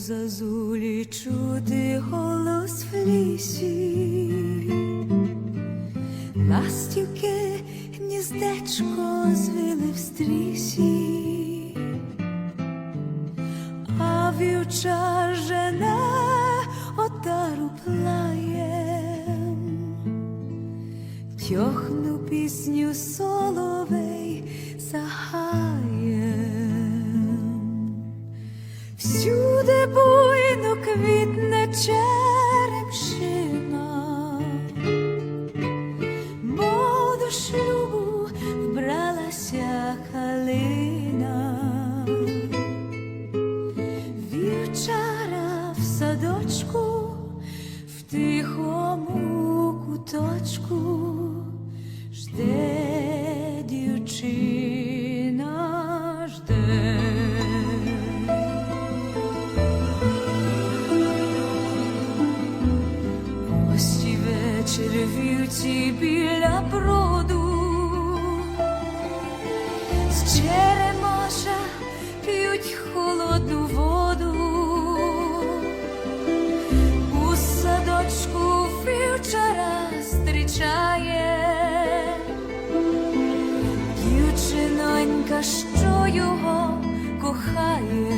зазулі чути голос в лісі, ластівки гніздечко звили в стрісі, а вівчар жене отару плаєм, тьохну пісню соловей за гаєм. Квітне черемшина, до шлюбу вбралася калина, вівчара в садочку, в тихому куточку жде вівці біля броду, з черемоша п'ють холодну воду, у садочку вівчара зустрічає. Дівчинонька, що його кохає.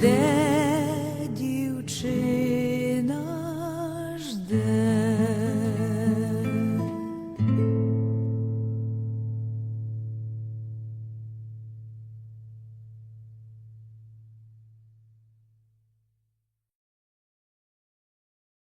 There